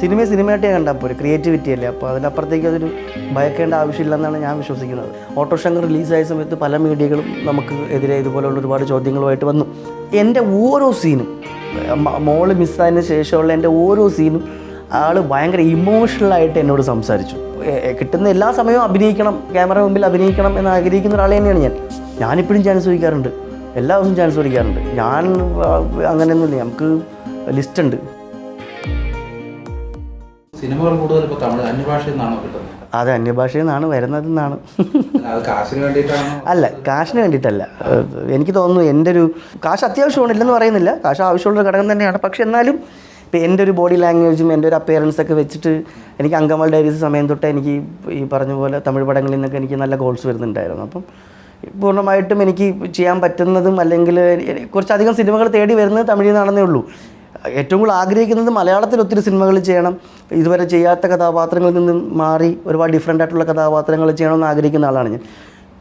Cinema സിനിമയായിട്ടേ കണ്ടാൽ പോരെ. Creativity അല്ലേ? അപ്പോൾ അതിനപ്പുറത്തേക്ക് അതൊരു ഭയക്കേണ്ട ആവശ്യമില്ലെന്നാണ് ഞാൻ വിശ്വസിക്കുന്നത്. ഓട്ടോ ശങ്കർ റിലീസായ സമയത്ത് പല മീഡിയകളും നമുക്ക് എതിരെ ഇതുപോലുള്ള ഒരുപാട് ചോദ്യങ്ങളുമായിട്ട് വന്നു. എന്റെ ഓരോ സീനും മോൾ മിസ്സായതിന് ശേഷമുള്ള എന്റെ ഓരോ സീനും ആൾ ഭയങ്കര ഇമോഷണലായിട്ട് എന്നോട് സംസാരിച്ചു. കിട്ടുന്ന എല്ലാ സമയവും അഭിനയിക്കണം ക്യാമറ മുമ്പിൽ അഭിനയിക്കണം എന്ന് ആഗ്രഹിക്കുന്ന ഒരാൾ തന്നെയാണ് ഞാൻ. ഞാനിപ്പോഴും ചാൻസ് ചോദിക്കാറുണ്ട്. എല്ലാ ദിവസവും ചാൻസ് ചോദിക്കാറുണ്ട്. ഞാൻ അങ്ങനെയൊന്നുമില്ല. നമുക്ക് ലിസ്റ്റ് ഉണ്ട്. സിനിമകൾ കൂടുതൽ ഇപ്പോൾ തമിഴ് അന്യഭാഷയിൽ നിന്നാണോ കിട്ടുന്നത്? അത് അന്യഭാഷയിൽ നിന്നാണ് വരുന്നതെന്നാണ്. കാശിന് വേണ്ടിയിട്ടാണോ? അല്ല കാശിന് വേണ്ടിയിട്ടല്ല. എനിക്ക് തോന്നുന്നു എന്റെ ഒരു കാശ് അത്യാവശ്യമാണ് ഇല്ലെന്ന് പറയുന്നില്ല. കാശ് ആവശ്യമുള്ളൊരു ഘടകം തന്നെയാണ്. പക്ഷെ എന്നാലും ഇപ്പം എന്റെ ഒരു ബോഡി ലാംഗ്വേജും എന്റെ ഒരു അപ്പിയറൻസ് ഒക്കെ വെച്ചിട്ട് എനിക്ക് അങ്കമാൾ ഡയറീസ് സമയം തൊട്ട് എനിക്ക് ഈ പറഞ്ഞ പോലെ തമിഴ് പടങ്ങളിൽ നിന്നൊക്കെ എനിക്ക് നല്ല ഗോൾസ് വരുന്നുണ്ടായിരുന്നു. അപ്പം പൂർണമായിട്ടും എനിക്ക് ചെയ്യാൻ പറ്റുന്നതും അല്ലെങ്കിൽ കുറച്ചധികം സിനിമകൾ തേടി വരുന്നത് തമിഴിൽ നിന്നാണെന്നേ ഉള്ളൂ. ഏറ്റവും കൂടുതൽ ആഗ്രഹിക്കുന്നത് മലയാളത്തിൽ ഒത്തിരി സിനിമകൾ ചെയ്യണം. ഇതുവരെ ചെയ്യാത്ത കഥാപാത്രങ്ങളിൽ നിന്നും മാറി ഒരുപാട് ഡിഫറെന്റ് ആയിട്ടുള്ള കഥാപാത്രങ്ങൾ ചെയ്യണമെന്ന് ആഗ്രഹിക്കുന്ന ആളാണ് ഞാൻ.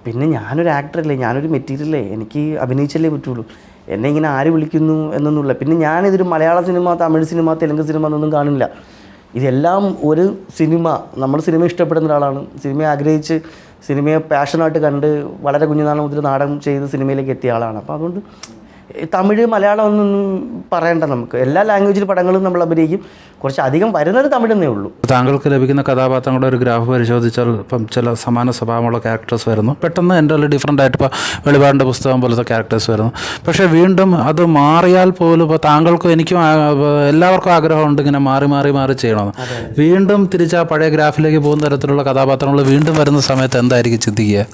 പിന്നെ ഞാനൊരു ആക്ടറല്ലേ ഞാനൊരു മെറ്റീരിയലേ എനിക്ക് അഭിനയിച്ചല്ലേ പറ്റുള്ളൂ. എന്നെ ഇങ്ങനെ ആര് വിളിക്കുന്നു എന്നൊന്നുമില്ല. പിന്നെ ഞാനിതൊരു മലയാള cinema Tamil cinema Telugu cinema എന്നൊന്നും കാണില്ല. ഇതെല്ലാം ഒരു സിനിമ. നമ്മൾ സിനിമ ഇഷ്ടപ്പെടുന്ന ഒരാളാണ്. സിനിമയെ ആഗ്രഹിച്ച് സിനിമയെ പാഷനായിട്ട് കണ്ട് വളരെ കുഞ്ഞുനാൾ മുതൽ നാടകം ചെയ്ത് സിനിമയിലേക്ക് എത്തിയ ആളാണ്. അപ്പോൾ അതുകൊണ്ട് തമിഴ് മലയാളം ഒന്നും പറയണ്ട നമുക്ക്. എല്ലാ ലാംഗ്വേജിൽ പടങ്ങളും നമ്മൾ അഭിനയിക്കും. കുറച്ച് അധികം വരുന്നത് തമിഴെന്നേ ഉള്ളൂ. താങ്കൾക്ക് ലഭിക്കുന്ന കഥാപാത്രങ്ങളുടെ ഒരു ഗ്രാഫ് പരിശോധിച്ചാൽ ഇപ്പം ചില സമാന സ്വഭാവമുള്ള ക്യാരക്ടേഴ്സ് വരുന്നു. പെട്ടെന്ന് എന്റെ ഡിഫറെന്റ് ആയിട്ട് ഇപ്പോൾ വെളിപാടിന്റെ പുസ്തകം പോലത്തെ ക്യാരക്ടേഴ്സ് വരുന്നു. പക്ഷേ വീണ്ടും അത് മാറിയാൽ പോലും ഇപ്പോൾ താങ്കൾക്കും എനിക്കും എല്ലാവർക്കും ആഗ്രഹമുണ്ട് ഇങ്ങനെ മാറി മാറി മാറി ചെയ്യണമെന്ന്. വീണ്ടും തിരിച്ച് ആ പഴയ ഗ്രാഫിലേക്ക് പോകുന്ന തരത്തിലുള്ള കഥാപാത്രങ്ങൾ വീണ്ടും വരുന്ന സമയത്ത് എന്തായിരിക്കും ചിന്തിക്കുക?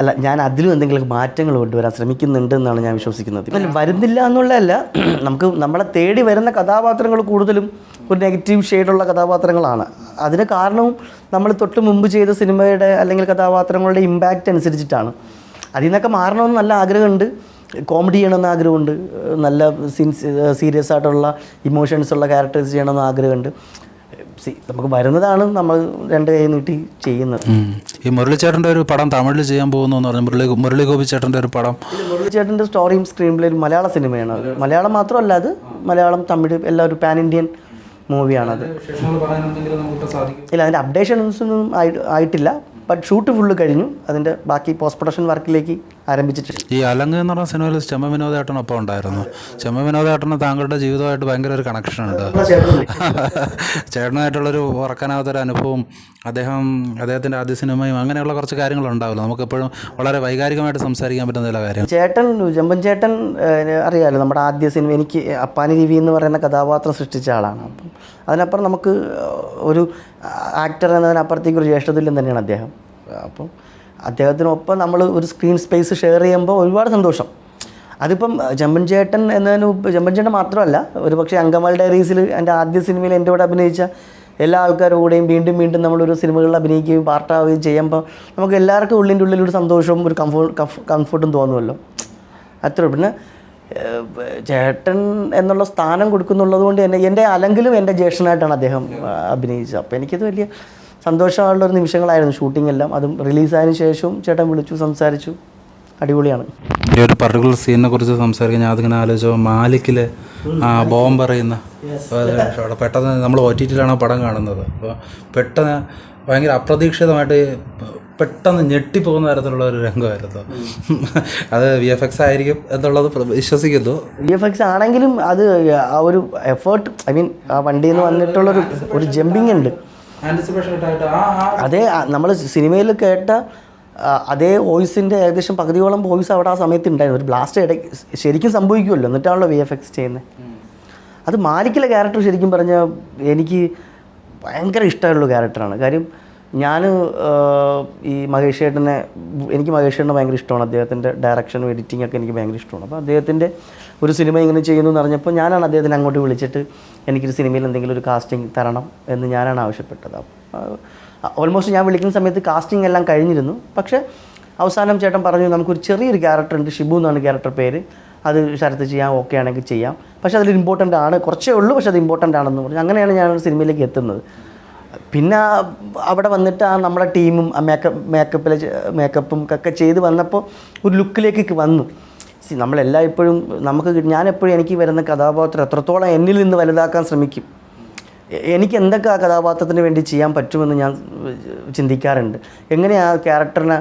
അല്ല ഞാൻ അതിലും എന്തെങ്കിലും മാറ്റങ്ങൾ കൊണ്ടുവരാൻ ശ്രമിക്കുന്നുണ്ട് എന്നാണ് ഞാൻ വിശ്വസിക്കുന്നത്. അല്ല വരുന്നില്ല എന്നുള്ളതല്ല. നമുക്ക് നമ്മളെ തേടി വരുന്ന കഥാപാത്രങ്ങൾ കൂടുതലും ഒരു നെഗറ്റീവ് ഷെയ്ഡുള്ള കഥാപാത്രങ്ങളാണ്. അതിന് കാരണവും നമ്മൾ തൊട്ട് മുമ്പ് ചെയ്ത സിനിമയുടെ അല്ലെങ്കിൽ കഥാപാത്രങ്ങളുടെ ഇമ്പാക്റ്റ് അനുസരിച്ചിട്ടാണ്. അതിൽ നിന്നൊക്കെ മാറണമെന്ന് നല്ല ആഗ്രഹമുണ്ട്. കോമഡി ചെയ്യണമെന്ന് ആഗ്രഹമുണ്ട്. നല്ല സീൻസ് സീരിയസ് ആയിട്ടുള്ള ഇമോഷൻസ് ഉള്ള ക്യാരക്ടേഴ്സ് ചെയ്യണമെന്ന് ആഗ്രഹമുണ്ട്. നമുക്ക് വരുന്നതാണ് നമ്മൾ രണ്ട് കൈ നീട്ടി ചെയ്യുന്നത്. ഈ മുരളിച്ചേട്ടന്റെ ഒരു പടം തമിഴിൽ ചെയ്യാൻ പോകുന്നു എന്ന് പറഞ്ഞു മുരളി മുരളി ഗോപി ചേട്ടന്റെ ഒരു പടം. മുരളിച്ചേട്ടന്റെ സ്റ്റോറിയും സ്ക്രീൻ ഒരു മലയാള സിനിമയാണ് അത്. മലയാളം മാത്രമല്ല അത് മലയാളം തമിഴ് എല്ലാം ഒരു പാൻ ഇന്ത്യൻ മൂവിയാണത് ഇല്ല അതിന്റെ അപ്ഡേഷൻസ് ഒന്നും ആയി- ആയിട്ടില്ല. ബട്ട് ഷൂട്ട് ഫുള്ള് കഴിഞ്ഞു. അതിന്റെ ബാക്കി പോസ്റ്റ് പ്രൊഡക്ഷൻ വർക്കിലേക്ക് ആരംഭിച്ചിട്ടുണ്ട്. ഈ അലങ്ക് എന്ന് പറഞ്ഞ സിനിമയിൽ ചെമ്മ വിനോദേട്ടനൊപ്പം ഉണ്ടായിരുന്നു. ചെമ്മ വിനോദേട്ടന് താങ്കളുടെ ജീവിതമായിട്ട് ഭയങ്കര ഒരു കണക്ഷൻ ഉണ്ട്. ചേട്ടനായിട്ടുള്ളൊരു ഉറക്കാനാവാത്തൊരു അനുഭവം അദ്ദേഹം അദ്ദേഹത്തിന്റെ ആദ്യ സിനിമയും അങ്ങനെയുള്ള കുറച്ച് കാര്യങ്ങളുണ്ടാവില്ല നമുക്കെപ്പോഴും വളരെ വൈകാരികമായിട്ട് സംസാരിക്കാൻ പറ്റുന്ന ചില കാര്യം ചേട്ടൻ ചെമ്പൻ ചേട്ടൻ അറിയാമല്ലോ അറിയാലോ നമ്മുടെ ആദ്യ സിനിമ എനിക്ക് അപ്പാനി രവി എന്ന് പറയുന്ന കഥാപാത്രം സൃഷ്ടിച്ച ആളാണ്. അപ്പം അതിനപ്പുറം നമുക്ക് ഒരു ആക്ടർ എന്നതിനപ്പുറത്തേക്ക് ഒരു ജ്യേഷ്ഠതുല്യം തന്നെയാണ് അദ്ദേഹം. അപ്പം അദ്ദേഹത്തിനൊപ്പം നമ്മൾ ഒരു സ്ക്രീൻ സ്പേസ് ഷെയർ ചെയ്യുമ്പോൾ ഒരുപാട് സന്തോഷം. അതിപ്പം ജമ്പൻ ചേട്ടൻ എന്നതിന് ഉപ- ചേട്ടൻ മാത്രമല്ല ഒരു പക്ഷേ അങ്കമാൽ ഡയറീസിൽ എന്റെ ആദ്യ സിനിമയിൽ എന്റെ കൂടെ അഭിനയിച്ച എല്ലാ ആൾക്കാരുടെ കൂടെയും വീണ്ടും വീണ്ടും നമ്മളൊരു സിനിമകളിൽ അഭിനയിക്കുകയും പാർട്ടാവുകയും ചെയ്യുമ്പോൾ നമുക്ക് എല്ലാവർക്കും ഉള്ളിന്റെ ഉള്ളിൽ ഒരു സന്തോഷവും ഒരു കംഫോർട്ട് കംഫർട്ടും തോന്നുമല്ലോ. അത്ര പിന്നെ ചേട്ടൻ എന്നുള്ള സ്ഥാനം കൊടുക്കുന്നുള്ളത് കൊണ്ട് തന്നെ എന്റെ അലങ്കിലും എന്റെ ജ്യേഷ്ഠനായിട്ടാണ് അദ്ദേഹം അഭിനയിച്ചത്. അപ്പോൾ എനിക്കത് വലിയ സന്തോഷമുള്ള ഒരു നിമിഷങ്ങളായിരുന്നു ഷൂട്ടിംഗ് എല്ലാം. അതും റിലീസായതിനു ശേഷവും ചേട്ടൻ വിളിച്ചു സംസാരിച്ചു. അടിപൊളിയാണ്. ഈ ഒരു പർട്ടിക്കുലർ സീനിനെ കുറിച്ച് സംസാരിക്കാൻ ഞാൻ അതിങ്ങനെ ആലോചിച്ചു. മാലിക്കിൽ ആ ബോം പറയുന്ന പെട്ടെന്ന് നമ്മൾ ഒ ടി ടിയിലാണ് പടം കാണുന്നത്. അപ്പോൾ പെട്ടെന്ന് ഭയങ്കര അപ്രതീക്ഷിതമായിട്ട് പെട്ടെന്ന് ഞെട്ടിപ്പോകുന്ന തരത്തിലുള്ള ഒരു രംഗമായിരുന്നു. അത് വി എഫ് എക്സ് ആയിരിക്കും എന്നുള്ളത് വിശ്വസിക്കുന്നു. വി എഫ് എക്സ് ആണെങ്കിലും അത് ആ ഒരു എഫേർട്ട് ഐ മീൻ ആ വണ്ടിയിൽ നിന്ന് വന്നിട്ടുള്ളൊരു ഒരു ജമ്പിങ് ഉണ്ട്. അതേ നമ്മൾ സിനിമയിൽ കേട്ട അതേ വോയിസിന്റെ ഏകദേശം പകുതിയോളം വോയിസ് അവിടെ ആ സമയത്ത് ഉണ്ടായിരുന്നു. ഒരു ബ്ലാസ്റ്റ് ഇടയ്ക്ക് ശരിക്കും സംഭവിക്കുമല്ലോ. എന്നിട്ടാണല്ലോ വി എഫ് എക്സ് ചെയ്യുന്നത് അത് മാലിക്കിലെ ക്യാരക്ടർ ശരിക്കും പറഞ്ഞാൽ എനിക്ക് ഭയങ്കര ഇഷ്ടമുള്ള ക്യാരക്ടറാണ് കാര്യം ഞാൻ ഈ മഹേഷ് ഏട്ടനെ എനിക്ക് മഹേഷ് ഏട്ടനെ ഭയങ്കര ഇഷ്ടമാണ്. അദ്ദേഹത്തിന്റെ ഡയറക്ഷനും എഡിറ്റിംഗ് ഒക്കെ എനിക്ക് ഭയങ്കര ഇഷ്ടമാണ്. അപ്പോൾ അദ്ദേഹത്തിന്റെ ഒരു സിനിമ ഇങ്ങനെ ചെയ്യുന്നു എന്ന് പറഞ്ഞപ്പോൾ ഞാനാണ് അദ്ദേഹത്തിനെ അങ്ങോട്ട് വിളിച്ചിട്ട് എനിക്കൊരു സിനിമയിൽ എന്തെങ്കിലും ഒരു കാസ്റ്റിംഗ് തരണം എന്ന് ഞാനാണ് ആവശ്യപ്പെട്ടത്. ഓൾമോസ്റ്റ് ഞാൻ വിളിക്കുന്ന സമയത്ത് കാസ്റ്റിംഗ് എല്ലാം കഴിഞ്ഞിരുന്നു. പക്ഷേ അവസാനം ചേട്ടൻ പറഞ്ഞു നമുക്കൊരു ചെറിയൊരു ക്യാരക്ടർ ഉണ്ട് ഷിബു എന്നാണ് ക്യാരക്ടർ പേര്. അത് ശരത്ത് ചെയ്യാം ഓക്കെ ആണെങ്കിൽ ചെയ്യാം. പക്ഷേ അതിൽ ഇമ്പോർട്ടന്റ് ആണ്. കുറച്ചേ ഉള്ളൂ പക്ഷേ അത് ഇമ്പോർട്ടന്റ് ആണെന്ന് പറഞ്ഞു. അങ്ങനെയാണ് ഞാൻ സിനിമയിലേക്ക് എത്തുന്നത്. പിന്നെ അവിടെ വന്നിട്ട് ആ നമ്മുടെ ടീമും ആ മേക്കപ്പ് മേക്കപ്പിൽ മേക്കപ്പും ഒക്കെ ചെയ്ത് വന്നപ്പോൾ ഒരു ലുക്കിലേക്ക് വന്നു. സി നമ്മളെല്ലാം ഇപ്പോഴും നമുക്ക് ഞാൻ എപ്പോഴും എനിക്ക് വരുന്ന കഥാപാത്രം എത്രത്തോളം എന്നിൽ നിന്ന് വലുതാക്കാൻ ശ്രമിക്കും. എനിക്ക് എന്തൊക്കെ ആ കഥാപാത്രത്തിന് വേണ്ടി ചെയ്യാൻ പറ്റുമെന്ന് ഞാൻ ചിന്തിക്കാറുണ്ട്. എങ്ങനെ ആ ക്യാരക്ടറിനെ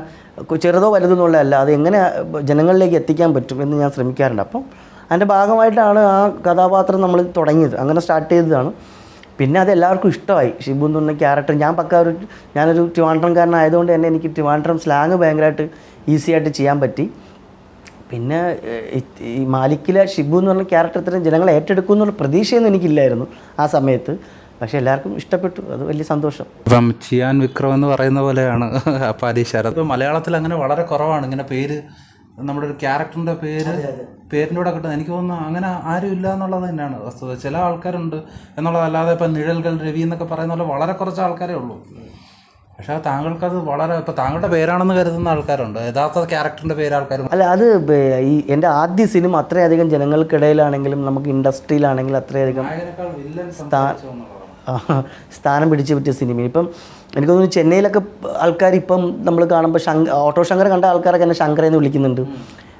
ചെറുതോ വലുതോ എന്നുള്ളതല്ല അത് എങ്ങനെ ജനങ്ങളിലേക്ക് എത്തിക്കാൻ പറ്റും എന്ന് ഞാൻ ശ്രമിക്കാറുണ്ട്. അപ്പം അതിന്റെ ഭാഗമായിട്ടാണ് ആ കഥാപാത്രം നമ്മൾ തുടങ്ങിയത്. അങ്ങനെ സ്റ്റാർട്ട് ചെയ്തതാണ്. പിന്നെ അത് എല്ലാവർക്കും ഇഷ്ടമായി. ഷിബു എന്ന് പറഞ്ഞ ക്യാരക്ടർ ഞാൻ പക്ക ഒരു ഞാനൊരു ട്രിവാൻഡ്രംകാരനായതുകൊണ്ട് തന്നെ എനിക്ക് ട്രിവാൻഡ്രം സ്ലാങ് ഭയങ്കരമായിട്ട് ഈസി ആയിട്ട് ചെയ്യാൻ പറ്റി. പിന്നെ ഈ- മാലിക്കിലെ ഷിബു എന്ന് പറഞ്ഞ ക്യാരക്ടർ ഇത്രയും ജനങ്ങൾ ഏറ്റെടുക്കും എന്നുള്ള പ്രതീക്ഷയൊന്നും എനിക്കില്ലായിരുന്നു ആ സമയത്ത്. പക്ഷെ എല്ലാവർക്കും ഇഷ്ടപ്പെട്ടു. അത് വലിയ സന്തോഷം. ഇപ്പം ചിയാൻ വിക്രം എന്ന് പറയുന്ന പോലെയാണ്. അപ്പം ശരത് മലയാളത്തിൽ അങ്ങനെ വളരെ കുറവാണ്. ഇങ്ങനെ പേര് നമ്മുടെ ഒരു ക്യാരക്ടറിന്റെ പേര് പേരിന്റെ കൂടെ കിട്ടുന്നത് എനിക്ക് തോന്നുന്നു അങ്ങനെ ആരും ഇല്ല എന്നുള്ളത് തന്നെയാണ്. വസ്തുത. ചില ആൾക്കാരുണ്ട് എന്നുള്ളതല്ലാതെ ഇപ്പം നിഴൽകൾ രവി എന്നൊക്കെ പറയുന്ന പോലെ വളരെ കുറച്ച് ആൾക്കാരേ ഉള്ളൂ. പക്ഷേ താങ്കൾക്കത് വളരെ ഇപ്പം താങ്കളുടെ പേരാണെന്ന് കരുതുന്ന ആൾക്കാരുണ്ട്. യഥാർത്ഥ ക്യാരക്ടറിന്റെ പേര് ആൾക്കാരും അല്ല അത് ഈ എന്റെ ആദ്യ സിനിമ അത്രയധികം ജനങ്ങൾക്കിടയിലാണെങ്കിലും നമുക്ക് ഇൻഡസ്ട്രിയിലാണെങ്കിലും അത്രയധികം ആ, സ്ഥാനം പിടിച്ചു പറ്റിയ സിനിമ ഇപ്പം എനിക്ക് തോന്നുന്നു ചെന്നൈയിലൊക്കെ ആൾക്കാർ ഇപ്പം നമ്മൾ കാണുമ്പോൾ ശങ്ക ഓട്ടോ ശങ്കർ കണ്ട ആൾക്കാരൊക്കെ എന്നെ ശങ്കർ എന്ന് വിളിക്കുന്നുണ്ട്.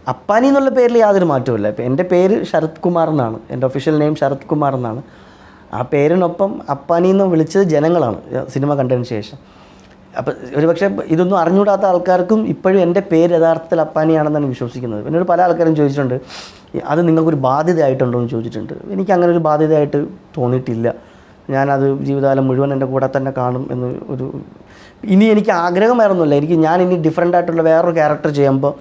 അപ്പാനി എന്നുള്ള പേരിൽ യാതൊരു മാറ്റവുമില്ല. ഇപ്പം എന്റെ പേര് ശരത് കുമാർ എന്നാണ്. എന്റെ ഒഫീഷ്യൽ നെയിം ശരത് കുമാർ എന്നാണ്. ആ പേരിനൊപ്പം അപ്പാനി എന്ന് വിളിച്ചത് ജനങ്ങളാണ് സിനിമ കണ്ടതിന് ശേഷം. അപ്പം ഒരുപക്ഷെ ഇതൊന്നും അറിഞ്ഞുകൂടാത്ത ആൾക്കാർക്കും ഇപ്പോഴും എന്റെ പേര് യഥാർത്ഥത്തിൽ അപ്പാനിയാണെന്നാണ് വിശ്വസിക്കുന്നത്. എന്നോട് പല ആൾക്കാരും ചോദിച്ചിട്ടുണ്ട് അത് നിങ്ങൾക്കൊരു ബാധ്യതയായിട്ടുണ്ടോ? എന്ന് ചോദിച്ചിട്ടുണ്ട്. എനിക്ക് അങ്ങനെ ഒരു ബാധ്യതയായിട്ട് തോന്നിയിട്ടില്ല. ഞാനത് ജീവിതകാലം മുഴുവൻ എന്റെ കൂടെ തന്നെ കാണും എന്ന് ഒരു ഇനി എനിക്ക് ആഗ്രഹമായിരുന്നില്ല. എനിക്ക് ഞാൻ ഇനി ഡിഫറെന്റ് ആയിട്ടുള്ള വേറൊരു ക്യാരക്ടർ ചെയ്യുമ്പോൾ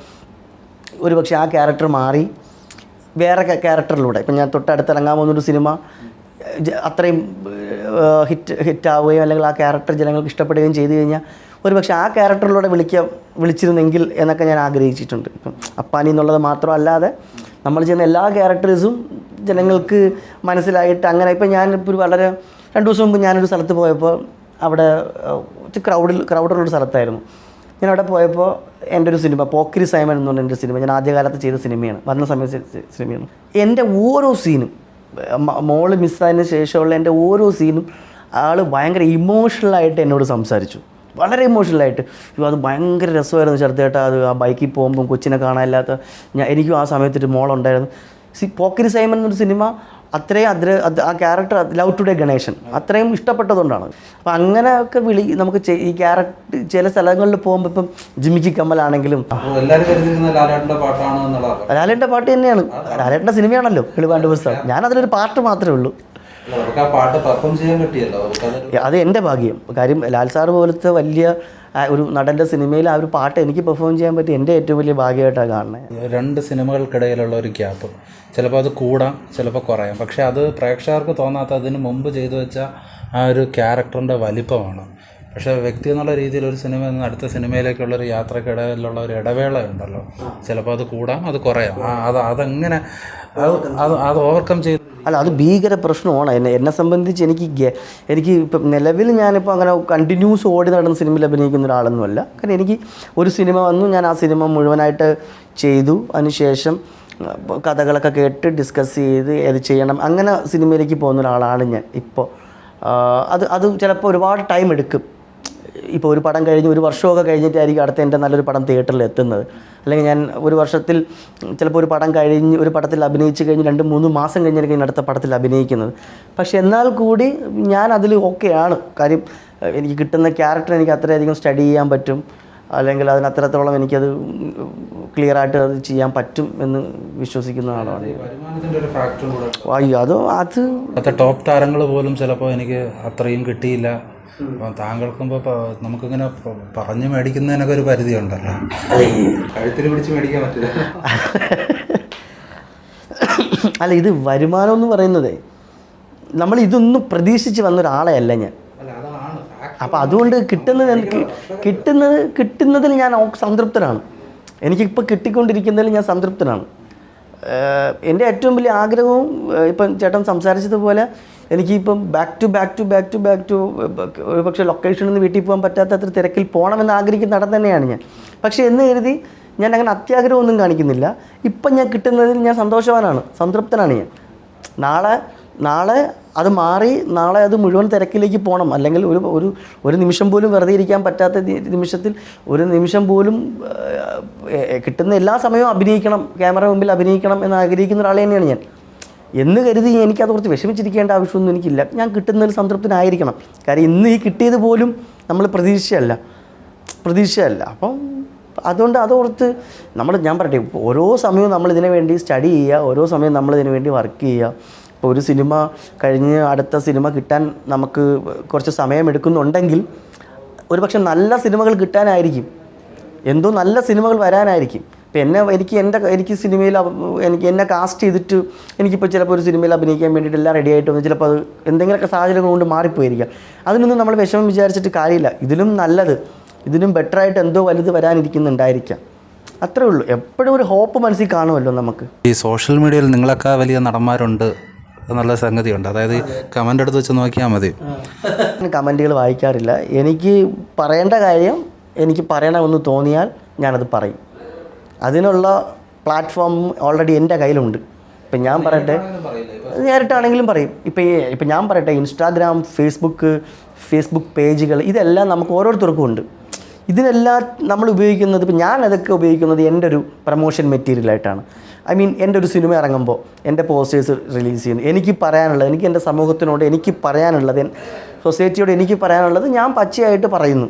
ഒരു പക്ഷേ ആ ക്യാരക്ടർ മാറി വേറെ ക്യാരക്ടറിലൂടെ ഇപ്പം ഞാൻ തൊട്ടടുത്ത് ഇറങ്ങാൻ പോകുന്നൊരു സിനിമ അത്രയും ഹിറ്റ് ഹിറ്റാവുകയും അല്ലെങ്കിൽ ആ ക്യാരക്ടർ ജനങ്ങൾക്ക് ഇഷ്ടപ്പെടുകയും ചെയ്തു കഴിഞ്ഞാൽ ഒരു പക്ഷേ ആ ക്യാരക്ടറിലൂടെ വിളിക്കുക വിളിച്ചിരുന്നെങ്കിൽ എന്നൊക്കെ ഞാൻ ആഗ്രഹിച്ചിട്ടുണ്ട്. ഇപ്പം അപ്പാനി എന്നുള്ളത് മാത്രമല്ലാതെ നമ്മൾ ചെയ്യുന്ന എല്ലാ ക്യാരക്ടേഴ്സും ജനങ്ങൾക്ക് മനസ്സിലായിട്ട് അങ്ങനെ ഇപ്പം ഞാനിപ്പോൾ വളരെ രണ്ട് ദിവസം മുമ്പ് ഞാനൊരു സ്ഥലത്ത് പോയപ്പോൾ അവിടെ ക്രൗഡിൽ ക്രൗഡുള്ളൊരു സ്ഥലത്തായിരുന്നു. ഞാൻ അവിടെ പോയപ്പോൾ എന്റെ ഒരു സിനിമ പോക്കിരി സൈമൻ എന്ന് പറഞ്ഞ എന്റെ സിനിമ ഞാൻ ആദ്യകാലത്ത് ചെയ്ത സിനിമയാണ് വന്ന സമയത്ത് സിനിമയാണ് എന്റെ ഓരോ സീനും മോൾ മിസ്സായതിന് ശേഷമുള്ള എന്റെ ഓരോ സീനും ആൾ ഭയങ്കര ഇമോഷണലായിട്ട് എന്നോട് സംസാരിച്ചു. വളരെ ഇമോഷണലായിട്ട് അയ്യോ അത് ഭയങ്കര രസമായിരുന്നു ചെറുതേട്ടാ അത് ആ ബൈക്കിൽ പോകുമ്പം കൊച്ചിനെ കാണാനില്ലാത്ത ഞാൻ എനിക്കും ആ സമയത്ത് ഒരു മോളുണ്ടായിരുന്നു. സി പോക്കിരി സൈമൻ എന്നൊരു സിനിമ അത്രയും അത്ര അത് ആ character love to today Ganesan അത്രയും ഇഷ്ടപ്പെട്ടതുകൊണ്ടാണ്. അപ്പം അങ്ങനെയൊക്കെ വിളി നമുക്ക് ഈ ക്യാരക്ടർ ചില സ്ഥലങ്ങളിൽ പോകുമ്പോൾ ഇപ്പം ജിമിക്കി കമ്മലാണെങ്കിലും ലാലേട്ടന്റെ പാട്ട് തന്നെയാണ്. ലാലേട്ടന്റെ സിനിമയാണല്ലോ. കിളിപാണ്ട് പുസ്തകം. ഞാൻ അതിലൊരു പാട്ട് മാത്രമേ ഉള്ളൂ. അവർക്ക് പാട്ട് പെർഫോം ചെയ്യാൻ പറ്റിയല്ലോ. അവർക്കതൊരു അത് എന്റെ ഭാഗ്യം. കാര്യം ലാൽ സാറ് പോലത്തെ വലിയ ഒരു നടന്റെ സിനിമയിൽ ആ ഒരു പാട്ട് എനിക്ക് പെർഫോം ചെയ്യാൻ പറ്റി എന്റെ ഏറ്റവും വലിയ ഭാഗ്യമായിട്ടാണ് കാണുന്നത്. രണ്ട് സിനിമകൾക്കിടയിലുള്ള ഒരു ഗ്യാപ്പ്. ചിലപ്പോൾ അത് കൂടാം ചിലപ്പോൾ കുറയാം. പക്ഷേ അത് പ്രേക്ഷകർക്ക് തോന്നാത്ത അതിന് മുമ്പ് ചെയ്തു വെച്ച ആ ഒരു ക്യാരക്ടറിന്റെ വലിപ്പമാണ്. പക്ഷേ വ്യക്തി എന്നുള്ള രീതിയിൽ ഒരു സിനിമ നിന്ന് അടുത്ത സിനിമയിലേക്കുള്ള ഒരു യാത്രക്കിടയിലുള്ള ഒരു ഇടവേള ഉണ്ടല്ലോ. ചിലപ്പോൾ അത് കൂടാം അത് കുറയാം. ആ അത് അതെങ്ങനെ അത് അത് അത് ഓവർകം ചെയ്ത് അല്ല അത് ഭീകര പ്രശ്നമാണ്. എന്നെ എന്നെ സംബന്ധിച്ച് എനിക്ക് എനിക്ക് ഇപ്പം നിലവിൽ ഞാനിപ്പോൾ അങ്ങനെ കണ്ടിന്യൂസ് ഓടി നടന്ന സിനിമയിൽ അഭിനയിക്കുന്ന ഒരാളൊന്നുമല്ല. കാരണം എനിക്ക് ഒരു സിനിമ വന്നു ഞാൻ ആ സിനിമ മുഴുവനായിട്ട് ചെയ്തു. അതിനുശേഷം കഥകളൊക്കെ കേട്ട് ഡിസ്കസ് ചെയ്ത് ഏത് ചെയ്യണം അങ്ങനെ സിനിമയിലേക്ക് പോകുന്ന ഒരാളാണ് ഞാൻ ഇപ്പോൾ അത് അത് ചിലപ്പോൾ ഒരുപാട് ടൈം എടുക്കും. ഇപ്പോൾ ഒരു പടം കഴിഞ്ഞ് ഒരു വർഷമൊക്കെ കഴിഞ്ഞിട്ടായിരിക്കും അടുത്ത എന്റെ നല്ലൊരു പടം തിയേറ്ററിൽ എത്തുന്നത്. അല്ലെങ്കിൽ ഞാൻ ഒരു വർഷത്തിൽ ചിലപ്പോൾ ഒരു പടം കഴിഞ്ഞ് ഒരു പടത്തിൽ അഭിനയിച്ച് കഴിഞ്ഞ് രണ്ട് മൂന്ന് മാസം കഴിഞ്ഞായിരിക്കും ഞാൻ അടുത്ത പടത്തിൽ അഭിനയിക്കുന്നത്. പക്ഷേ എന്നാൽ കൂടി ഞാൻ അതിൽ ഓക്കെയാണ് കാര്യം എനിക്ക് കിട്ടുന്ന ക്യാരക്ടർ എനിക്ക് അത്രയധികം സ്റ്റഡി ചെയ്യാൻ പറ്റും. അല്ലെങ്കിൽ അതിന് അത്രത്തോളം എനിക്കത് ക്ലിയറായിട്ട് അത് ചെയ്യാൻ പറ്റും എന്ന് വിശ്വസിക്കുന്ന ആളാണ്. അയ്യോ അത് അത് ടോപ്പ് താരങ്ങൾ പോലും ചിലപ്പോൾ എനിക്ക് അത്രയും കിട്ടിയില്ല. അപ്പം താങ്കൾക്കും ഇപ്പോൾ നമുക്കിങ്ങനെ പറഞ്ഞു മേടിക്കുന്നതിനൊക്കെ ഒരു പരിധി ഉണ്ടല്ലോ കഴുത്തിൽ പിടിച്ച് മേടിക്കാൻ പറ്റില്ല. അല്ല ഇത് വരുമാനം എന്ന് പറയുന്നത് നമ്മൾ ഇതൊന്നും പ്രതീക്ഷിച്ച് വന്ന ഒരാളെ അല്ല ഞാൻ. അല്ല അതാണ് അപ്പോൾ അതുകൊണ്ട് കിട്ടുന്നത് എനിക്ക് കിട്ടുന്നത് കിട്ടുന്നതിൽ ഞാൻ സംതൃപ്തനാണ്. എനിക്കിപ്പോൾ കിട്ടിക്കൊണ്ടിരിക്കുന്നതിൽ ഞാൻ സംതൃപ്തനാണ്. എന്റെ ഏറ്റവും വലിയ ആഗ്രഹവും ഇപ്പം ചേട്ടൻ സംസാരിച്ചതുപോലെ എനിക്കിപ്പം back to back to back to back to ഒരു പക്ഷേ ലൊക്കേഷനിൽ നിന്ന് വീട്ടിൽ പോകാൻ പറ്റാത്ത അത്ര തിരക്കിൽ പോകണമെന്ന് ആഗ്രഹിക്കുന്ന നടൻ തന്നെയാണ് ഞാൻ. പക്ഷേ എന്ന് കരുതി ഞാൻ അങ്ങനെ അത്യാഗ്രഹമൊന്നും കാണിക്കുന്നില്ല. ഇപ്പം ഞാൻ കിട്ടുന്നതിൽ ഞാൻ സന്തോഷവാനാണ് സംതൃപ്തനാണ് ഞാൻ. നാളെ നാളെ അത് മാറി നാളെ അത് മുഴുവൻ തിരക്കിലേക്ക് പോകണം. അല്ലെങ്കിൽ ഒരു ഒരു ഒരു നിമിഷം പോലും വെറുതെ ഇരിക്കാൻ പറ്റാത്ത നിമിഷത്തിൽ ഒരു നിമിഷം പോലും കിട്ടുന്ന എല്ലാ സമയവും അഭിനയിക്കണം ക്യാമറ മുമ്പിൽ അഭിനയിക്കണം എന്ന് ആഗ്രഹിക്കുന്ന ഒരാളെ തന്നെയാണ് ഞാൻ. എന്ന് കരുതി എനിക്കത് കുറച്ച് വിഷമിച്ചിരിക്കേണ്ട ആവശ്യമൊന്നും എനിക്കില്ല. ഞാൻ കിട്ടുന്നതിൽ സംതൃപ്തനായിരിക്കണം. കാര്യം ഇന്ന് ഈ കിട്ടിയത് പോലും നമ്മൾ പ്രതീക്ഷയല്ല. പ്രതീക്ഷയല്ല. അപ്പം അതുകൊണ്ട് അതോർത്ത് നമ്മൾ ഞാൻ പറയട്ടെ ഓരോ സമയവും നമ്മൾ ഇതിനു വേണ്ടി സ്റ്റഡി ചെയ്യുക ഓരോ സമയവും നമ്മൾ ഇതിനു വേണ്ടി വർക്ക് ചെയ്യുക. ഇപ്പോൾ ഒരു സിനിമ കഴിഞ്ഞ് അടുത്ത സിനിമ കിട്ടാൻ നമുക്ക് കുറച്ച് സമയമെടുക്കുന്നുണ്ടെങ്കിൽ ഒരുപക്ഷെ നല്ല സിനിമകൾ കിട്ടാനായിരിക്കും. എന്തോ നല്ല സിനിമകൾ വരാനായിരിക്കും. ഇപ്പം എന്നെ എനിക്ക് എന്റെ എനിക്ക് സിനിമയിൽ എനിക്ക് എന്നെ കാസ്റ്റ് ചെയ്തിട്ട് എനിക്കിപ്പോൾ ചിലപ്പോൾ ഒരു സിനിമയിൽ അഭിനയിക്കാൻ വേണ്ടിയിട്ട് എല്ലാം റെഡി ആയിട്ട് വന്ന്. ചിലപ്പോൾ അത് എന്തെങ്കിലുമൊക്കെ സാഹചര്യങ്ങൾ കൊണ്ട് മാറിപ്പോയിരിക്കാം. അതിനൊന്നും നമ്മൾ വിഷമം വിചാരിച്ചിട്ട് കാര്യമില്ല. ഇതിലും നല്ലത് ഇതിലും ബെറ്ററായിട്ട് എന്തോ വലുത് വരാനിരിക്കുന്നുണ്ടായിരിക്കാം. അത്രേ ഉള്ളൂ. എപ്പോഴും ഒരു ഹോപ്പ് മനസ്സിൽ കാണുമല്ലോ നമുക്ക്. ഈ സോഷ്യൽ മീഡിയയിൽ നിങ്ങളൊക്കെ വലിയ നടന്മാരുണ്ട് എന്നുള്ള സംഗതിയുണ്ട്. അതായത് കമന്റ് എടുത്ത് വെച്ച് നോക്കിയാൽ മതി. കമന്റുകൾ വായിക്കാറില്ല. എനിക്ക് പറയേണ്ട കാര്യം എനിക്ക് പറയണമെന്ന് തോന്നിയാൽ ഞാനത് പറയും. അതിനുള്ള പ്ലാറ്റ്ഫോം ഓൾറെഡി എന്റെ കയ്യിലുണ്ട്. ഇപ്പം ഞാൻ പറയട്ടെ നേരിട്ടാണെങ്കിലും പറയും. ഇപ്പം ഇപ്പം ഞാൻ പറയട്ടെ ഇൻസ്റ്റാഗ്രാം ഫേസ്ബുക്ക് ഫേസ്ബുക്ക് പേജുകൾ ഇതെല്ലാം നമുക്ക് ഓരോരുത്തർക്കും ഉണ്ട്. ഇതിനെല്ലാം നമ്മൾ ഉപയോഗിക്കുന്നത് ഇപ്പം ഞാൻ അതൊക്കെ ഉപയോഗിക്കുന്നത് എന്റെ ഒരു പ്രൊമോഷൻ മെറ്റീരിയലായിട്ടാണ് ഐ മീൻ എന്റെ ഒരു സിനിമ ഇറങ്ങുമ്പോൾ എന്റെ പോസ്റ്റേഴ്സ് റിലീസ് ചെയ്യുന്നു. എനിക്ക് പറയാനുള്ളത് എനിക്ക് എന്റെ സമൂഹത്തിനോട് എനിക്ക് പറയാനുള്ളത് സൊസൈറ്റിയോട് എനിക്ക് പറയാനുള്ളത് ഞാൻ പച്ചയായിട്ട് പറയുന്നു.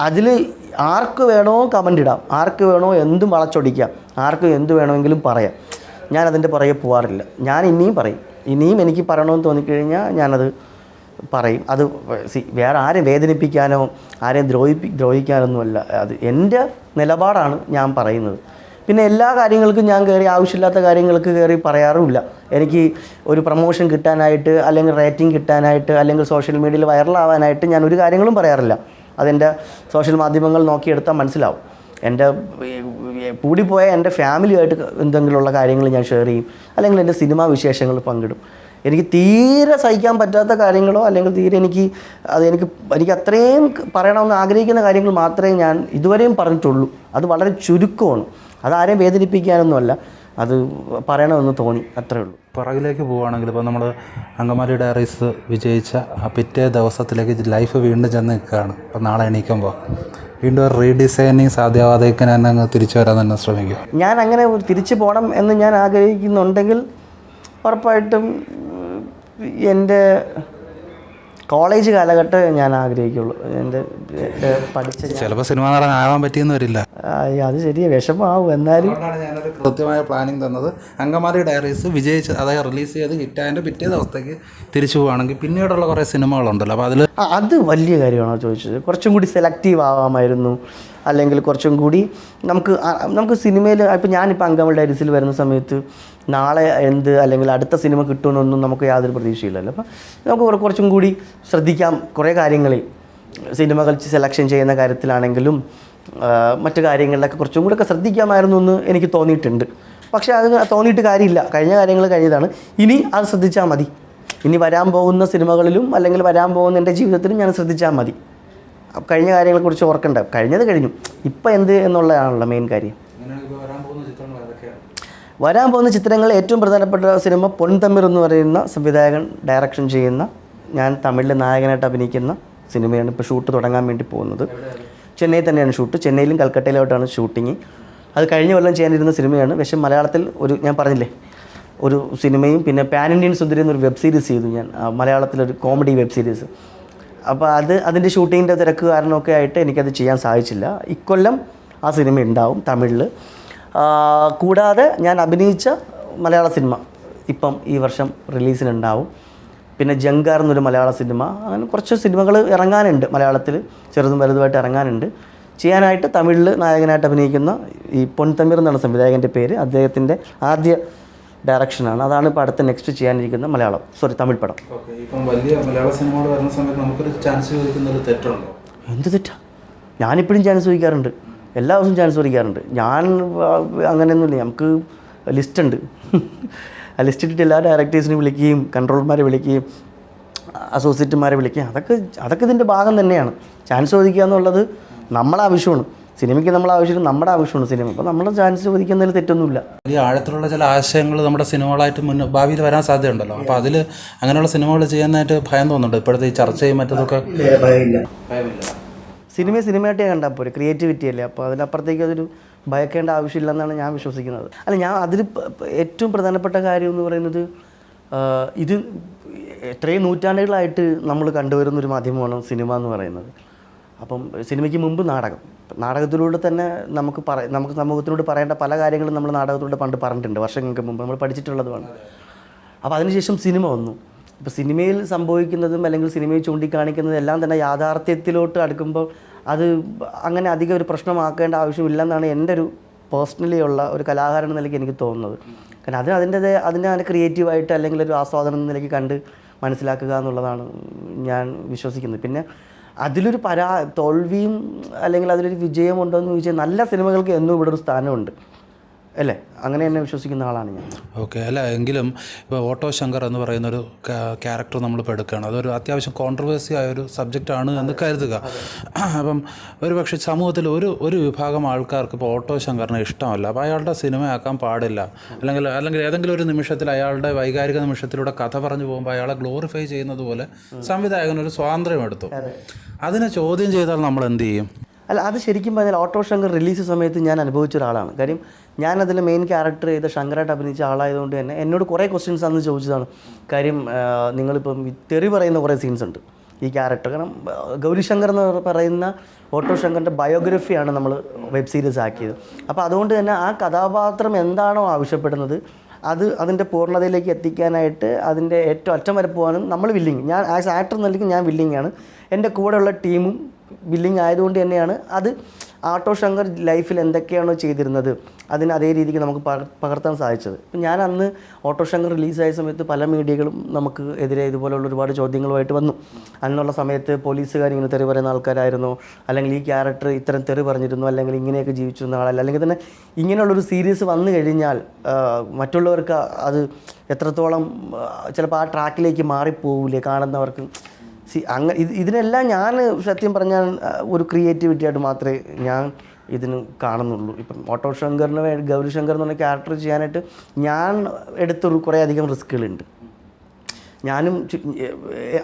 അതിൽ ആർക്ക് വേണോ കമന്റ് ഇടാം. ആർക്ക് വേണോ എന്തും വളച്ചൊടിക്കാം. ആർക്ക് എന്ത് വേണമെങ്കിലും പറയാം. ഞാൻ അതിന്റെ പുറകെ പോകാറില്ല ഞാൻ ഇനിയും പറയും. ഇനിയും എനിക്ക് പറയണമെന്ന് തോന്നിക്കഴിഞ്ഞാൽ ഞാനത് പറയും. അത് സി വേറെ ആരെയും വേദനിപ്പിക്കാനോ ആരെയും ദ്രോഹിപ്പി ദ്രോഹിക്കാനൊന്നുമല്ല. അത് എന്റെ നിലപാടാണ് ഞാൻ പറയുന്നത്. പിന്നെ എല്ലാ കാര്യങ്ങൾക്കും ഞാൻ കയറി ആവശ്യമില്ലാത്ത കാര്യങ്ങൾക്ക് കയറി പറയാറുമില്ല. എനിക്ക് ഒരു പ്രൊമോഷൻ കിട്ടാനായിട്ട് അല്ലെങ്കിൽ റേറ്റിംഗ് കിട്ടാനായിട്ട് അല്ലെങ്കിൽ സോഷ്യൽ മീഡിയയിൽ വൈറലാവാനായിട്ട് ഞാൻ ഒരു കാര്യങ്ങളും പറയാറില്ല. അതെന്റെ സോഷ്യൽ മാധ്യമങ്ങൾ നോക്കിയെടുത്താൽ മനസ്സിലാവും. എന്റെ കൂടിപ്പോയ എന്റെ ഫാമിലിയായിട്ട് എന്തെങ്കിലുമുള്ള കാര്യങ്ങൾ ഞാൻ ഷെയർ ചെയ്യും. അല്ലെങ്കിൽ എന്റെ സിനിമാ വിശേഷങ്ങൾ പങ്കിടും. എനിക്ക് തീരെ സഹിക്കാൻ പറ്റാത്ത കാര്യങ്ങളോ അല്ലെങ്കിൽ തീരെ എനിക്ക് അത് എനിക്ക് എനിക്ക് അത്രയും പറയണമെന്ന് ആഗ്രഹിക്കുന്ന കാര്യങ്ങൾ മാത്രമേ ഞാൻ ഇതുവരെയും പറഞ്ഞിട്ടുള്ളൂ. അത് വളരെ ചുരുക്കമാണ്. അതാരെയും വേദനിപ്പിക്കാനൊന്നുമല്ല. അത് പറയണമെന്ന് തോന്നി അത്രേ ഉള്ളൂ. പുറകിലേക്ക് പോവുകയാണെങ്കിൽ ഇപ്പോൾ നമ്മൾ അങ്കമാലി ഡയറീസ് വിജയിച്ച ആ പിറ്റേ ദിവസത്തിലേക്ക് ലൈഫ് വീണ്ടും ചെന്ന് നിൽക്കുകയാണ്. അപ്പോൾ നാളെ എണീക്കുമ്പോൾ വീണ്ടും ഒരു റീഡിസൈനിങ് സാധ്യവാദയ്ക്ക് ഞാൻ അങ്ങ് തിരിച്ചു വരാൻ തന്നെ ശ്രമിക്കും. ഞാൻ അങ്ങനെ തിരിച്ചു പോകണം എന്ന് ഞാൻ ആഗ്രഹിക്കുന്നുണ്ടെങ്കിൽ ഉറപ്പായിട്ടും എന്റെ കോളേജ് കാലഘട്ടം ഞാൻ ആഗ്രഹിക്കുള്ളൂ. എന്റെ പഠിച്ച ചിലപ്പോൾ സിനിമ ആവാൻ പറ്റിയെന്ന് വരില്ല. ആ, അത് ശരിയാണ് വിഷമാവും എന്നാലും ഞാനൊരു കൃത്യമായ പ്ലാനിങ് തന്നത്. അങ്കമാലി ഡയറീസ് വിജയിച്ച് അതായത് റിലീസ് ചെയ്ത് ഹിറ്റായതിന്റെ പിറ്റേ ദിവസത്തേക്ക് തിരിച്ചു പോവുകയാണെങ്കിൽ പിന്നീടുള്ള കുറേ സിനിമകളുണ്ടല്ലോ. അപ്പോൾ അതിൽ അത് വലിയ കാര്യമാണോ ചോദിച്ചത്? കുറച്ചും കൂടി സെലക്റ്റീവ് ആവാമായിരുന്നു. അല്ലെങ്കിൽ കുറച്ചും കൂടി നമുക്ക് നമുക്ക് സിനിമയിൽ ഇപ്പം ഞാനിപ്പോൾ അംഗമുള്ള ഡയറീസിൽ വരുന്ന സമയത്ത് നാളെ എന്ത് അല്ലെങ്കിൽ അടുത്ത സിനിമ കിട്ടുമെന്നൊന്നും നമുക്ക് യാതൊരു പ്രതീക്ഷയില്ലല്ലോ. അപ്പം നമുക്ക് കുറച്ചും കൂടി ശ്രദ്ധിക്കാം കുറേ കാര്യങ്ങളിൽ. സിനിമകൾ സെലക്ഷൻ ചെയ്യുന്ന കാര്യത്തിലാണെങ്കിലും മറ്റു കാര്യങ്ങളിലൊക്കെ കുറച്ചും കൂടി ഒക്കെ ശ്രദ്ധിക്കാമായിരുന്നു എന്ന് എനിക്ക് തോന്നിയിട്ടുണ്ട്. പക്ഷേ അത് തോന്നിയിട്ട് കാര്യമില്ല. കഴിഞ്ഞ കാര്യങ്ങൾ കഴിഞ്ഞതാണ്. ഇനി അത് ശ്രദ്ധിച്ചാൽ മതി. ഇനി വരാൻ പോകുന്ന സിനിമകളിലും അല്ലെങ്കിൽ വരാൻ പോകുന്ന എന്റെ ജീവിതത്തിലും ഞാൻ ശ്രദ്ധിച്ചാൽ മതി. കഴിഞ്ഞ കാര്യങ്ങളെക്കുറിച്ച് ഓർക്കണ്ട. കഴിഞ്ഞത് കഴിഞ്ഞു. ഇപ്പം എന്ത് എന്നുള്ളതാണല്ലോ മെയിൻ കാര്യം. വരാൻ പോകുന്ന ചിത്രങ്ങൾ ഏറ്റവും പ്രധാനപ്പെട്ട സിനിമ പൊൻതമ്മിർ എന്ന് പറയുന്ന സംവിധായകൻ ഡയറക്ഷൻ ചെയ്യുന്ന ഞാൻ തമിഴിൽ നായകനായിട്ട് അഭിനയിക്കുന്ന സിനിമയാണ് ഇപ്പോൾ ഷൂട്ട് തുടങ്ങാൻ വേണ്ടി പോകുന്നത്. ചെന്നൈ തന്നെയാണ് ഷൂട്ട് ചെന്നൈയിലും കൽക്കട്ടയിലോട്ടാണ് ഷൂട്ടിങ് അത് കഴിഞ്ഞ കൊല്ലം ചെയ്യാനിരുന്ന സിനിമയാണ്. പക്ഷേ മലയാളത്തിൽ ഒരു ഞാൻ പറഞ്ഞില്ലേ ഒരു സിനിമയും പിന്നെ പാൻ ഇന്ത്യൻ സുന്ദരി എന്നൊരു വെബ് സീരീസ് ചെയ്തു ഞാൻ. മലയാളത്തിലൊരു കോമഡി വെബ് സീരീസ് അപ്പോൾ അത് അതിന്റെ ഷൂട്ടിങ്ങിന്റെ തിരക്ക് കാരണമൊക്കെ ആയിട്ട് എനിക്കത് ചെയ്യാൻ സാധിച്ചില്ല. ഇക്കൊല്ലം ആ സിനിമ ഉണ്ടാവും തമിഴിൽ കൂടാതെ ഞാൻ അഭിനയിച്ച മലയാള സിനിമ ഇപ്പം ഈ വർഷം റിലീസിനുണ്ടാവും. പിന്നെ ജങ്കാർ എന്നൊരു മലയാള സിനിമ. അങ്ങനെ കുറച്ച് സിനിമകൾ ഇറങ്ങാനുണ്ട് മലയാളത്തിൽ ചെറുതും വലുതുമായിട്ട് ഇറങ്ങാനുണ്ട്. ചെയ്യാനായിട്ട് തമിഴിൽ നായകനായിട്ട് അഭിനയിക്കുന്ന ഈ പൊൻതമിർ എന്നാണ് സംവിധായകന്റെ പേര് അദ്ദേഹത്തിന്റെ ആദ്യ ഡയറക്ഷനാണ്. അതാണ് ഇപ്പോൾ അടുത്ത നെക്സ്റ്റ് ചെയ്യാനിരിക്കുന്ന മലയാളം. സോറി തമിഴ് പടം. ഇപ്പം വലിയ മലയാള സിനിമകൾ വരുന്ന സമയത്ത് നമുക്കൊരു ചാൻസ് ചോദിക്കുന്ന ഒരു തെറ്റുണ്ടോ? എന്ത് തെറ്റാ? ഞാനിപ്പോഴും ചാൻസ് ചോദിക്കാറുണ്ട്. എല്ലാ ദിവസവും ചാൻസ് ചോദിക്കാറുണ്ട്. ഞാൻ അങ്ങനെയൊന്നുമില്ല. നമുക്ക് ലിസ്റ്റ് ഉണ്ട്. ആ ലിസ്റ്റ് ഇട്ടിട്ട് എല്ലാ ഡയറക്ടേഴ്സിനെ വിളിക്കുകയും കൺട്രോളർമാരെ വിളിക്കുകയും അസോസിയേറ്റുമാരെ വിളിക്കുകയും അതൊക്കെ അതൊക്കെ ഇതിന്റെ ഭാഗം തന്നെയാണ്. ചാൻസ് ചോദിക്കുക എന്നുള്ളത് നമ്മളെ ആവശ്യമാണ് സിനിമയ്ക്ക് നമ്മൾ ആവശ്യം നമ്മുടെ ആവശ്യമാണ് സിനിമ. അപ്പോൾ നമ്മുടെ ചാൻസ് ചോദിക്കുന്നതിൽ തെറ്റൊന്നുമില്ല. വലിയ ആഴത്തിലുള്ള ചില ആശയങ്ങൾ നമ്മുടെ സിനിമകളായിട്ട് മുന്നേ ഭാവിയിൽ വരാൻ സാധ്യതയുണ്ടല്ലോ. അപ്പോൾ അതിൽ അങ്ങനെയുള്ള സിനിമകൾ ചെയ്യാനായിട്ട് ഭയം തോന്നുന്നുണ്ട്? ഇപ്പോഴത്തെ ഈ ചർച്ചയും മറ്റതൊക്കെ? സിനിമയെ സിനിമയായിട്ടേ കണ്ടാൽ പോരെ. ക്രിയേറ്റിവിറ്റി അല്ലേ? അപ്പോൾ അതിനപ്പുറത്തേക്ക് അതൊരു ഭയക്കേണ്ട ആവശ്യമില്ലെന്നാണ് ഞാൻ വിശ്വസിക്കുന്നത്. അല്ല ഞാൻ അതിൽ ഏറ്റവും പ്രധാനപ്പെട്ട കാര്യം എന്ന് പറയുന്നത് ഇത് എത്രയും നൂറ്റാണ്ടുകളായിട്ട് നമ്മൾ കണ്ടുവരുന്ന ഒരു മാധ്യമമാണ് സിനിമ എന്ന് പറയുന്നത്. അപ്പം സിനിമയ്ക്ക് മുമ്പ് നാടകം. നാടകത്തിലൂടെ തന്നെ നമുക്ക് പറ നമുക്ക് സമൂഹത്തിനോട് പറയേണ്ട പല കാര്യങ്ങളും നമ്മൾ നാടകത്തിലൂടെ പണ്ട് പറഞ്ഞിട്ടുണ്ട് വർഷങ്ങൾക്ക് മുമ്പ് നമ്മൾ പഠിച്ചിട്ടുള്ളതുമാണ്. അപ്പോൾ അതിനുശേഷം സിനിമ വന്നു. ഇപ്പോൾ സിനിമയിൽ സംഭവിക്കുന്നതും അല്ലെങ്കിൽ സിനിമയിൽ ചൂണ്ടിക്കാണിക്കുന്നതും എല്ലാം തന്നെ യാഥാർത്ഥ്യത്തിലോട്ട് അടുക്കുമ്പോൾ അത് അങ്ങനെ അധികം ഒരു പ്രശ്നമാക്കേണ്ട ആവശ്യമില്ലെന്നാണ് എന്റെ ഒരു പേഴ്സണലി ഉള്ള ഒരു കലാകാരൻ എന്ന നിലയ്ക്ക് എനിക്ക് തോന്നുന്നത്. കാരണം അത് അതിന്റെ അതിനെ അതിനെ ക്രിയേറ്റീവായിട്ട് അല്ലെങ്കിൽ ഒരു ആസ്വാദനം എന്ന നിലയ്ക്ക് കണ്ട് മനസ്സിലാക്കുക എന്നുള്ളതാണ് ഞാൻ വിശ്വസിക്കുന്നത്. പിന്നെ അതിലൊരു പരാ തോൽവിയും അല്ലെങ്കിൽ അതിലൊരു വിജയമുണ്ടോ എന്ന് ചോദിച്ചാൽ നല്ല സിനിമകൾക്ക് എന്നും ഇവിടെ ഒരു സ്ഥാനമുണ്ട്. അല്ലേ? അങ്ങനെ തന്നെ വിശ്വസിക്കുന്ന ആളാണ് ഞാൻ. ഓക്കെ അല്ല എങ്കിലും ഇപ്പോൾ ഓട്ടോ ശങ്കർ എന്ന് പറയുന്ന ഒരു ക്യാരക്ടർ നമ്മളിപ്പോൾ എടുക്കുകയാണ് അതൊരു അത്യാവശ്യം കോൺട്രവേഴ്സി ആയ ഒരു സബ്ജക്റ്റാണ് എന്ന് കരുതുക. അപ്പം ഒരു പക്ഷേ സമൂഹത്തിൽ ഒരു ഒരു വിഭാഗം ആൾക്കാർക്ക് ഇപ്പോൾ ഓട്ടോ ശങ്കറിനെ ഇഷ്ടമല്ല. അപ്പോൾ അയാളുടെ സിനിമയാക്കാൻ പാടില്ല. അല്ലെങ്കിൽ അല്ലെങ്കിൽ ഏതെങ്കിലും ഒരു നിമിഷത്തിൽ അയാളുടെ വൈകാരിക നിമിഷത്തിലൂടെ കഥ പറഞ്ഞു പോകുമ്പോൾ അയാളെ ഗ്ലോറിഫൈ ചെയ്യുന്നത് പോലെ സംവിധായകൻ ഒരു സ്വാതന്ത്ര്യം എടുത്തു. അതിനെ ചോദ്യം ചെയ്താൽ നമ്മൾ എന്ത് ചെയ്യും? അല്ല അത് ശരിക്കും പറഞ്ഞാൽ ഓട്ടോ ശങ്കർ റിലീസ് സമയത്ത് ഞാൻ അനുഭവിച്ച ഒരാളാണ്. കാര്യം ഞാൻ മെയിൻ ക്യാരക്ടർ ചെയ്ത ശങ്കറായിട്ട് അഭിനയിച്ച ആളായതുകൊണ്ട് തന്നെ എന്നോട് കുറേ ക്വസ്റ്റ്യൻസ് അന്ന് ചോദിച്ചതാണ്. കാര്യം നിങ്ങളിപ്പം തെറി പറയുന്ന കുറേ സീൻസ് ഉണ്ട്. ഈ ക്യാരക്ടർ കാരണം ഗൗരിശങ്കർ എന്ന് പറയുന്ന ഓട്ടോ ശങ്കറിന്റെ ബയോഗ്രഫിയാണ് നമ്മൾ വെബ് സീരീസ് ആക്കിയത്. അപ്പോൾ അതുകൊണ്ട് തന്നെ ആ കഥാപാത്രം എന്താണോ ആവശ്യപ്പെടുന്നത് അത് അതിന്റെ പൂർണതയിലേക്ക് എത്തിക്കാനായിട്ട് അതിന്റെ ഏറ്റവും അറ്റം വരെ പോകാനും നമ്മൾ വില്ലിങ് ഞാൻ ആസ് ആക്ടർ നിലയ്ക്ക് ഞാൻ വില്ലിങ്ങാണ് എന്റെ കൂടെയുള്ള ടീമും ബില്ലിംഗ് ആയതുകൊണ്ട് തന്നെയാണ് അത് ആട്ടോ ശങ്കർ ലൈഫിൽ എന്തൊക്കെയാണോ ചെയ്തിരുന്നത് അതിന് അതേ രീതിക്ക് നമുക്ക് പകർ- പകർത്താൻ സാധിച്ചത്. ഇപ്പം ഞാൻ അന്ന് ഓട്ടോ ശങ്കർ റിലീസായ സമയത്ത് പല മീഡിയകളും നമുക്ക് എതിരെ ഇതുപോലുള്ള ഒരുപാട് ചോദ്യങ്ങളുമായിട്ട് വന്നു. അന്നുള്ള സമയത്ത് പോലീസുകാർ ഇങ്ങനെ തെറി പറയുന്ന ആൾക്കാരായിരുന്നോ. അല്ലെങ്കിൽ ഈ ക്യാരക്ടർ ഇത്തരം തെറി പറഞ്ഞിരുന്നു. അല്ലെങ്കിൽ ഇങ്ങനെയൊക്കെ ജീവിച്ചിരുന്ന ആളല്ല. അല്ലെങ്കിൽ തന്നെ ഇങ്ങനെയുള്ളൊരു സീരീസ് വന്നു കഴിഞ്ഞാൽ മറ്റുള്ളവർക്ക് അത് എത്രത്തോളം ചിലപ്പോൾ ആ ട്രാക്കിലേക്ക് മാറിപ്പോവില്ലേ കാണുന്നവർക്ക് സി അങ്ങ ഇത് ഇതിനെല്ലാം ഞാൻ സത്യം പറഞ്ഞാൽ ഒരു ക്രിയേറ്റിവിറ്റി ആയിട്ട് മാത്രമേ ഞാൻ ഇതിന് കാണുന്നുള്ളൂ. ഇപ്പം ഓട്ടോ ശങ്കറിന് ഗൗരി ശങ്കർ എന്ന് പറഞ്ഞ ക്യാരക്ടർ ചെയ്യാനായിട്ട് ഞാൻ എടുത്തൊരു കുറേ അധികം റിസ്ക്കുകളുണ്ട് ഞാനും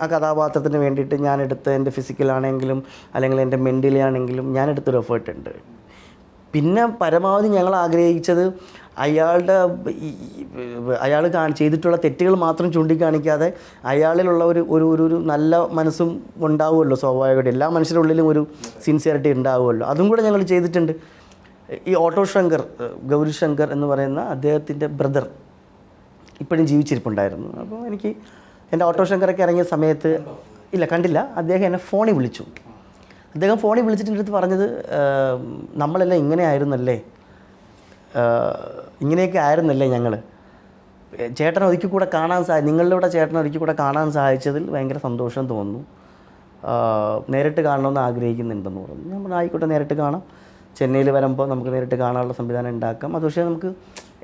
ആ കഥാപാത്രത്തിന് വേണ്ടിയിട്ട് ഞാൻ എടുത്ത എന്റെ ഫിസിക്കലാണെങ്കിലും അല്ലെങ്കിൽ എന്റെ മെന്റലി ആണെങ്കിലും ഞാൻ എടുത്തൊരു എഫേർട്ട് ഉണ്ട്. പിന്നെ പരമാവധി ഞങ്ങൾ ആഗ്രഹിച്ചത് അയാളുടെ അയാൾ ചെയ്തിട്ടുള്ള തെറ്റുകൾ മാത്രം ചൂണ്ടിക്കാണിക്കാതെ അയാളിലുള്ള ഒരു ഒരു ഒരു നല്ല മനസ്സും ഉണ്ടാവുമല്ലോ സ്വാഭാവികമായിട്ട്. എല്ലാ മനുഷ്യരുടെ ഉള്ളിലും ഒരു സിൻസിയറിറ്റി ഉണ്ടാവുമല്ലോ. അതും കൂടെ ഞങ്ങൾ ചെയ്തിട്ടുണ്ട്. ഈ ഓട്ടോ ശങ്കർ ഗൗരി ശങ്കർ എന്ന് പറയുന്ന അദ്ദേഹത്തിന്റെ ബ്രദർ ഇപ്പോഴും ജീവിച്ചിരിപ്പുണ്ടായിരുന്നു. അപ്പോൾ എനിക്ക് എന്റെ ഓട്ടോ ശങ്കറൊക്കെ ഇറങ്ങിയ സമയത്ത് ഇല്ല കണ്ടില്ല. അദ്ദേഹം എന്നെ ഫോണിൽ വിളിച്ചു. അദ്ദേഹം ഫോണിൽ വിളിച്ചിട്ട് പറഞ്ഞത് നമ്മളെല്ലാം ഇങ്ങനെ ആയിരുന്നല്ലേ ഇങ്ങനെയൊക്കെ ആയിരുന്നല്ലേ ഞങ്ങൾ ചേട്ടൻ ഒരിക്കൽ കൂടെ കാണാൻ സാ നിങ്ങളുടെ ഇവിടെ ചേട്ടൻ ഒരിക്കൽ കൂടെ കാണാൻ സാധിച്ചതിൽ ഭയങ്കര സന്തോഷം തോന്നുന്നു. നേരിട്ട് കാണണമെന്ന് ആഗ്രഹിക്കുന്നുണ്ടെന്ന് പറഞ്ഞു നമ്മൾ ആയിക്കോട്ടെ നേരിട്ട് കാണാം. ചെന്നൈയിൽ വരുമ്പോൾ നമുക്ക് നേരിട്ട് കാണാനുള്ള സംവിധാനം ഉണ്ടാക്കാം. അത് പക്ഷേ നമുക്ക്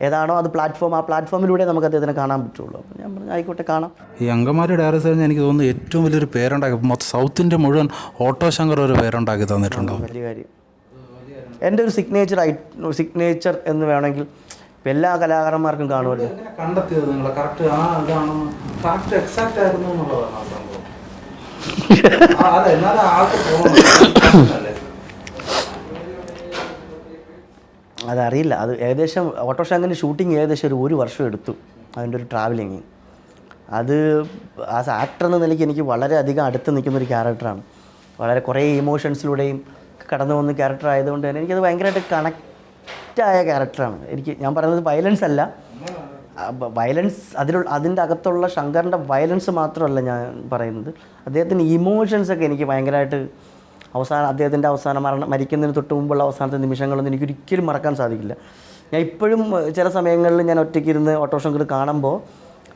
ഏതാണോ അത് പ്ലാറ്റ്ഫോം ആ പ്ലാറ്റ്ഫോമിലൂടെ നമുക്ക് അദ്ദേഹത്തിനെ കാണാൻ പറ്റുള്ളൂ. അപ്പോൾ ഞാൻ പറഞ്ഞു ആയിക്കോട്ടെ കാണാം. ഈ അങ്കമാരി ഡയറസ് കഴിഞ്ഞ് എനിക്ക് തോന്നുന്നു ഏറ്റവും വലിയൊരു പേരുണ്ടാക്കി മൊത്തം സൗത്തിന്റെ മുഴുവൻ ഓട്ടോ ശങ്കർ ഒരു പേരുണ്ടാക്കി തന്നിട്ടുണ്ടോ? വലിയ കാര്യം. എന്റെ ഒരു സിഗ്നേച്ചർ ഐ സിഗ്നേച്ചർ എന്ന് വേണമെങ്കിൽ ഇപ്പം എല്ലാ കലാകാരന്മാർക്കും കാണുമല്ലോ. കണ്ടെത്തിയത് നിങ്ങൾ കറക്റ്റ് ആ ഇതാണ്? കറക്റ്റ് എക്സാക്റ്റ് ആയിരുന്നു എന്നുള്ളതാണ് അതറിയില്ല. അത് ഏകദേശം ഓട്ടോഷാങ്കിന്റെ ഷൂട്ടിങ് ഏകദേശം ഒരു ഒരു വർഷം എടുത്തു. അതിന്റെ ഒരു ട്രാവലിങ് അത് ആസ് ആക്ടർ എന്ന നിലയ്ക്ക് എനിക്ക് വളരെയധികം അടുത്ത് നിൽക്കുന്ന ഒരു ക്യാരക്ടറാണ് വളരെ കുറേ ഇമോഷൻസിലൂടെയും കടന്നു പോകുന്ന ക്യാരക്ടർ ആയതുകൊണ്ട് തന്നെ എനിക്കത് ഭയങ്കരമായിട്ട് കണക്റ്റായ ക്യാരക്ടറാണ് എനിക്ക് ഞാൻ പറയുന്നത് വയലൻസ് അല്ല. വയലൻസ് അതിലുള്ള അതിന്റെ അകത്തുള്ള ശങ്കറിന്റെ വയലൻസ് മാത്രമല്ല ഞാൻ പറയുന്നത്. അദ്ദേഹത്തിന്റെ ഇമോഷൻസൊക്കെ എനിക്ക് ഭയങ്കരമായിട്ട് അവസാനം അദ്ദേഹത്തിന്റെ അവസാനം മരണം മരിക്കുന്നതിന് തൊട്ട് മുമ്പുള്ള അവസാനത്തെ നിമിഷങ്ങളൊന്നും എനിക്ക് ഒരിക്കലും മറക്കാൻ സാധിക്കില്ല. ഞാൻ ഇപ്പോഴും ചില സമയങ്ങളിൽ ഞാൻ ഒറ്റയ്ക്ക് ഇരുന്ന് ഓട്ടോ ശങ്കർ കാണുമ്പോൾ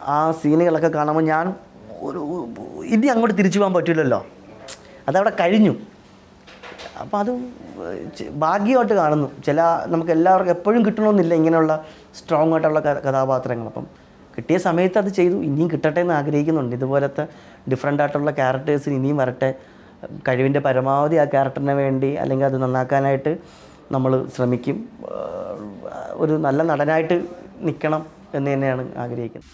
ആ സീനുകളൊക്കെ കാണുമ്പോൾ ഞാൻ ഒരു ഇനി അങ്ങോട്ട് തിരിച്ചു പോകാൻ പറ്റില്ലല്ലോ. അതവിടെ കഴിഞ്ഞു. അപ്പോൾ അത് ഭാഗ്യമായിട്ട് കാണുന്നു. ചില നമുക്ക് എല്ലാവർക്കും എപ്പോഴും കിട്ടണമെന്നില്ല ഇങ്ങനെയുള്ള സ്ട്രോങ് ആയിട്ടുള്ള കഥാപാത്രങ്ങൾ. അപ്പം കിട്ടിയ സമയത്ത് അത് ചെയ്തു ഇനിയും കിട്ടട്ടെ എന്ന് ആഗ്രഹിക്കുന്നുണ്ട്. ഇതുപോലത്തെ ഡിഫറെന്റ് ആയിട്ടുള്ള ക്യാരക്ടേഴ്സിന് ഇനിയും വരട്ടെ. കഴിവിന്റെ പരമാവധി ആ ക്യാരക്ടറിന് വേണ്ടി അല്ലെങ്കിൽ അത് നന്നാക്കാനായിട്ട് നമ്മൾ ശ്രമിക്കും. ഒരു നല്ല നടനായിട്ട് നിൽക്കണം എന്ന് തന്നെയാണ് ആഗ്രഹിക്കുന്നത്.